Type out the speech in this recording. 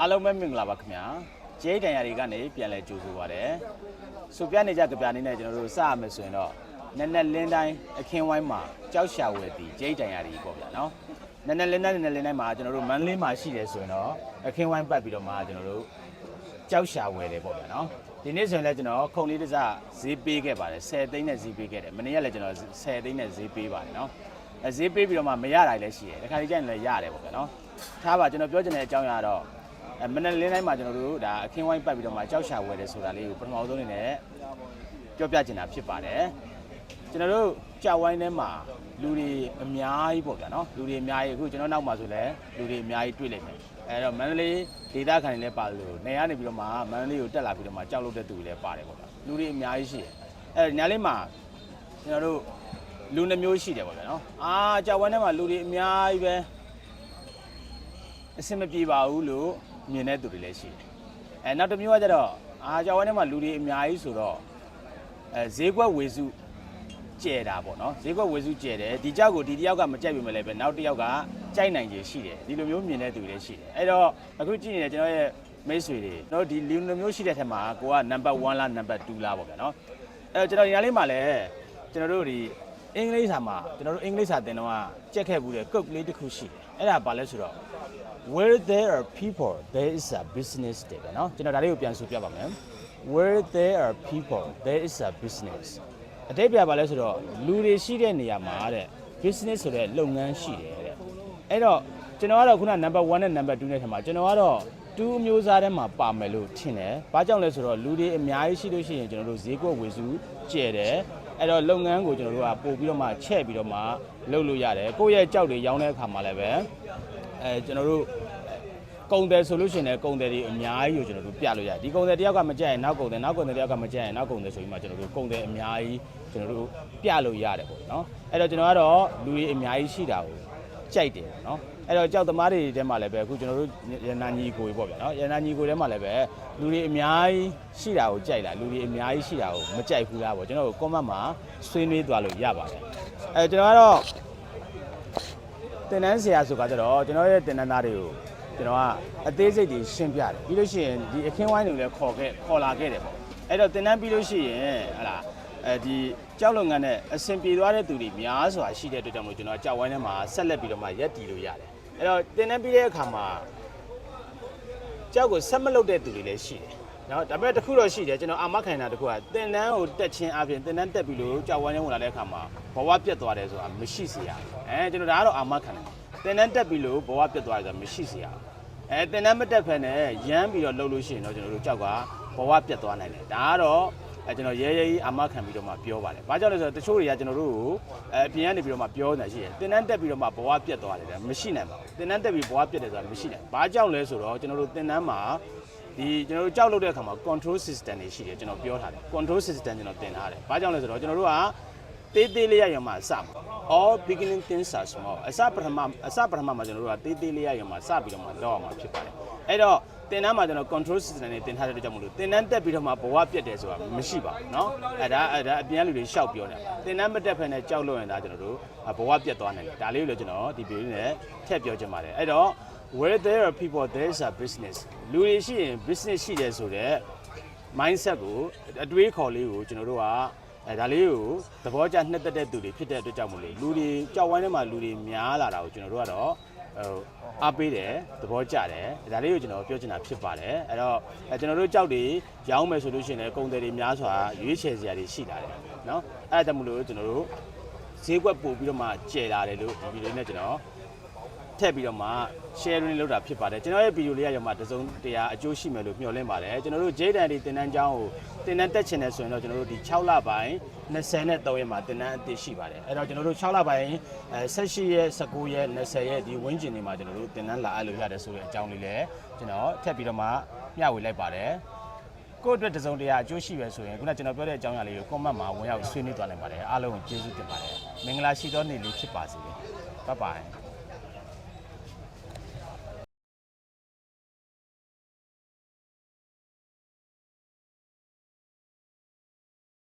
အားလုံးပဲမင်္ဂလာပါခင်ဗျာကျေးတန်ရာတွေကနေပြန်လဲကြိုဆိုပါရစေဆိုပြနေကြကြပြနေနဲ့ကျွန်တော်တို့စရမယ်ဆိုရင်တော့နက်နက်လင်းတိုင်းအခင်းဝိုင်းမှာကြောက်ရှာဝယ်တီကျေးတန်ရာတွေပေါ့ဗျာနော်နက်နက်လင်းတိုင်းနက်နက်လင်းတိုင်းမှာကျွန်တော်တို့မန္တလေးမှာရှိတယ်ဆိုရင်တော့အခင်းဝိုင်းပတ်ပြီးတော့မှကျွန်တော်တို့ကြောက်ရှာဝယ်တယ်ပေါ့ဗျာနော်ဒီနေ့ဆိုရင်လည်းကျွန်တော်ခုံလေးတစ်စဈေးပေးခဲ့ပါတယ်10သိန်းနဲ့ဈေးပေးခဲ့တယ်မနေ့ကလည်းကျွန်တော်10သိန်းနဲ့ဈေးပေးပါတယ်နော်အဲဈေးပေးပြီးတော့မှမရတာလည်းရှိတယ်တခါတည်းကျရင်လည်းရတယ်ပေါ့ဗျာနော်ထားပါကျွန်တော်ပြောချင်တဲ့အကြောင်းအရာတော့အဲ မနေ့လင်းတိုင်းမှာကျွန်တော်တို့ဒါအခင်းဝိုင်းပတ်ပြီးတော့မှကြောက်ရှာဝယ်တယ်ဆိုတာလေးကိုပထမဆုံးအနေနဲ့ပြောပြချင်တာဖြစ်ပါတယ်ကျွန်တော်တို့ကြောက်ဝိုင်းထဲမှာလူတွေအများကြီးပေါ့ဗျာနော်လူတွေအများကြီးအခုကျွန်တော်နောက်မှာဆိုလဲလူတွေအများကြီးတွေ့လိမ့်မယ်အဲတော့မန္တလေးဒေသခံတွေလည်းပါလို့နေရနေပြီးတော့မှမန္တလေးကိုတက်လာပြီးတော့မှကြောက်လို့တဲ့သူတွေလည်းပါတယ်ပေါ့ဗျာလူတွေအများကြီးရှိတယ်အဲညာလေးမှာကျွန်တော်တို့လူနှမျိုးရှိတယ်ပေါ့ဗျာနော်အာကြောက်ဝိုင်းထဲမှာလူတွေအများကြီးပဲအဆင်မပြေပါဘူးလို့ မြင်တဲ့သူတွေလည်းရှိတယ်။အဲနောက်တစ်မျိုးကကျတော့အာကြောင်ဝဲထဲမှာလူတွေအများကြီးဆိုတော့အဲဈေးကွက်ဝေစုကျဲတာပေါ့နော်ဈေးကွက်ဝေစုကျဲတယ်ဒီကြောက်ကိုဒီတယောက်ကမကြိုက်ပြီမလဲပဲနောက်တစ်ယောက်ကကြိုက်နိုင်ခြေရှိတယ်ဒီလိုမျိုးမြင်တဲ့သူတွေလည်းရှိတယ်အဲ့တော့အခုကြည့်နေတဲ့ကျွန်တော်ရဲ့မိတ်ဆွေတွေကျွန်တော်ဒီလူလိုမျိုးရှိတဲ့ထက်မှာကိုကနံပါတ်1လားနံပါတ်2လားပေါ့ဗျာနော်အဲ့တော့ကျွန်တော်ဒီနေ့လေးမှာလည်းကျွန်တော်တို့ဒီအင်္ဂလိပ်စာမှာကျွန်တော်တို့အင်္ဂလိပ်စာသင်တော့ကြက်ခဲ့ဘူးတဲ့ကုတ်ကလေးတစ်ခုရှိတယ် အဲ့ဒါဘာလဲဆိုတော့ where there are people there is a business တဲ့ဗျာနော်ကျွန်တော်ဒါလေးကိုပြန်ဆိုပြပါမယ် where there are people there is a business အတိတ်ပြပါလဲဆိုတော့လူတွေရှိတဲ့နေရာမှာတဲ့ business ဆိုတဲ့လုပ်ငန်းရှိတယ်တဲ့အဲ့တော့ကျွန်တော်ကတော့ခုန number 1နဲ့ number 2နဲ့ထင်ပါကျွန်တော်ကတော့2အမျိုးသားထဲမှာပါမယ်လို့ထင်တယ်။ဘာကြောင့်လဲဆိုတော့လူတွေအများကြီးရှိလို့ရှိရင်ကျွန်တော်တို့ဈေးကွက်ဝေစုကျဲတယ်။ အဲ့တော့လုပ်ငန်းကိုကျွန်တော်တို့ကပို့ပြီးတော့မှချဲ့ပြီးတော့မှလုပ်လို့ရတယ်။ကိုယ့်ရဲ့ကြောက်တွေရောင်းတဲ့အခါမှာလည်းပဲအဲကျွန်တော်တို့ကုံတယ်ဆိုလို့ရှိရင်လည်းကုံတယ်တွေအများကြီးကိုကျွန်တော်တို့ပြလို့ရတယ်ဒီကုံတယ်တယောက်ကမကြက်ရင်နောက်ကုံတယ်နောက်ကုံတယ်တယောက်ကမကြက်ရင်နောက်ကုံတယ်ဆိုပြီးမှကျွန်တော်တို့ကုံတယ်အများကြီးကျွန်တော်တို့ပြလို့ရတယ်ပေါ့နော်အဲ့တော့ကျွန်တော်ကတော့လူတွေအများကြီးရှိတာကို ကြိုက်တယ်ပေါ့နော်အဲ့တော့ကြောက်သမားတွေထဲမှာလည်းပဲအခုကျွန်တော်တို့ရနာညီကိုကြီးပေါ့ဗျာနော်ရနာညီကိုထဲမှာလည်းပဲလူတွေအများကြီးရှိတာကိုကြိုက်လားလူတွေအများကြီးရှိတာကိုမကြိုက်ဘူးလားပေါ့ကျွန်တော်တို့ comment မှာဆွေးနွေးသွားလို့ရပါတယ်အဲကျွန်တော်ကတော့တင်တန်းဆရာဆိုကြတော့ကျွန်တော်ရဲ့တင်တန်းသားတွေကိုကျွန်တော်ကအသေးစိတ်တွေရှင်းပြတယ်ပြီးလို့ရှိရင်ဒီအခင်းဝိုင်းတွေလည်းခေါ်ခဲ့ခေါ်လာခဲ့တယ်ပေါ့အဲ့တော့တင်တန်းပြီးလို့ရှိရင်ဟလာ အဲဒီကြောက်လုပ်ငန်းနဲ့အဆင်ပြေသွားတဲ့သူတွေများစွာရှိတဲ့အတွက်ကြောင့်မို့ကျွန်တော်ကြောက်ဝိုင်းထဲမှာဆက်လက်ပြီးတော့မှရက်တည်လို့ရတယ်အဲ့တော့တင်တန်းပြီးတဲ့အခါမှာကြောက်ကိုဆက်မလုပ်တဲ့သူတွေလည်းရှိတယ်နော်ဒါပေမဲ့တစ်ခုတော့ရှိတယ်ကျွန်တော်အာမခံတာတစ်ခုကတင်တန်းကိုတက်ချင်းအပြင်တင်တန်းတက်ပြီးလို့ကြောက်ဝိုင်းထဲဝင်လာတဲ့အခါမှာဘဝပြတ်သွားတယ်ဆိုတာမရှိစေရဘူးအဲကျွန်တော်ဒါကတော့အာမခံတယ်တင်တန်းတက်ပြီးလို့ဘဝပြတ်သွားတယ်ဆိုတာမရှိစေရဘူးအဲတင်တန်းမတက်ဖက်နဲ့ရမ်းပြီးတော့လှုပ်လို့ရှိရင်တော့ကျွန်တော်တို့ကြောက်ကဘဝပြတ်သွားနိုင်တယ်ဒါကတော့ အဲကျွန်တော်ရဲရဲကြီးအာမခံပြီးတော့မှပြောပါတယ်။ဘာကြောင့်လဲဆိုတော့တချို့တွေကကျွန်တော်တို့ကိုအဲအပြင်ကနေပြီးတော့မှပြောနေရှိတယ်။တင်တန်းတက်ပြီးတော့မှဘဝပြတ်သွားတယ်တဲ့မရှိနိုင်ပါဘူး။တင်တန်းတက်ပြီးဘဝပြတ်တယ်ဆိုတာမရှိနိုင်ဘူး။ဘာကြောင့်လဲဆိုတော့ကျွန်တော်တို့တင်တန်းမှာဒီကျွန်တော်တို့ကြောက်လို့တဲ့အခါမှာ control system တွေရှိတယ်ကျွန်တော်ပြောထားတယ် control system ကျွန်တော်တင်ထားတယ်။ဘာကြောင့်လဲဆိုတော့ကျွန်တော်တို့က တေးသေးလေးရရင်မှစမှာ all beginning things are small အစပထမအစပထမမှာကျွန်တော်တို့ကတေးသေးလေးရရင်မှစပြီးတော့မှလောက်အောင်မှာဖြစ်ပါတယ်အဲ့တော့တင်တန်းမှာကျွန်တော် control system နဲ့တင်ထားတဲ့အတွက်ကြောင့်မလို့တင်တန်းတက်ပြီးတော့မှဘဝပြတ်တယ်ဆိုတာမရှိပါဘူးเนาะအဲ့ဒါအဲ့ဒါအပြန်လူတွေရှောက်ပြောနေတာတင်တန်းမတက်ဖက်နဲ့ကြောက်လို့ရင်ဒါကျွန်တော်တို့ဘဝပြတ်သွားနိုင်တယ်ဒါလေးကိုလည်းကျွန်တော်ဒီ video နဲ့ထည့်ပြောချင်ပါတယ်အဲ့တော့ where there are people there is a business လူတွေရှိရင် business ရှိတယ်ဆိုတော့ mindset ကိုအတွေးခေါ်လေးကိုကျွန်တော်တို့က အဲဒါလေးကိုသဘောကျနှစ်သက်တဲ့သူတွေဖြစ်တဲ့အတွက်ကြောင့်မလို့လူတွေကြောက်ဝိုင်းထဲမှာလူတွေများလာတာကိုကျွန်တော်တို့ကတော့ဟိုအားပေးတယ်သဘောကျတယ်ဒါလေးကိုကျွန်တော်ပြောချင်တာဖြစ်ပါတယ်အဲ့တော့အဲကျွန်တော်တို့ကြောက်တွေရောင်းမယ်ဆိုလို့ရှိရင်လည်းကုန်တယ်တွေများစွာရွေးချယ်စရာတွေရှိလာတယ်เนาะအဲ့ဒါကြောင့်မလို့ကျွန်တော်တို့ဈေးကွက်ပို့ပြီးတော့မှကျယ်လာတယ်လို့ဒီဗီဒီယိုနဲ့ကျွန်တော် ထည့်ပြီးတော့မှ sharing လုပ်တာဖြစ်ပါတယ်ကျွန်တော်ရဲ့ဗီဒီယိုလေးရရမှာတစုံတရာအကျိုးရှိမယ်လို့မျှော်လင့်ပါတယ်ကျွန်တော်တို့ J Dan ဒီတင်တန်းကျောင်းကိုတင်တန်းတက်ချင်တယ်ဆိုရင်တော့ကျွန်တော်တို့ဒီ6လပိုင်း23ရက်မှာတင်တန်းအသစ်ရှိပါတယ်အဲ့တော့ကျွန်တော်တို့6လပိုင်း18ရက်19ရက်20ရက်ဒီဝင်းကျင်တွေမှာကျွန်တော်တို့တင်တန်းလာအပ်လို့ရတယ်ဆိုတဲ့အကြောင်းလေးလည်းကျွန်တော်ထည့်ပြီးတော့မှမျှဝေလိုက်ပါတယ်ကိုယ့်အတွက်တစုံတရာအကျိုးရှိပဲဆိုရင်ခုနကျွန်တော်ပြောတဲ့အကြောင်းအရာလေးကို comment မှာဝင်ရောက်ဆွေးနွေးသွားနိုင်ပါတယ်အားလုံးကိုကျေးဇူးတင်ပါတယ်မင်္ဂလာရှိသောနေ့လေးဖြစ်ပါစေ Bye bye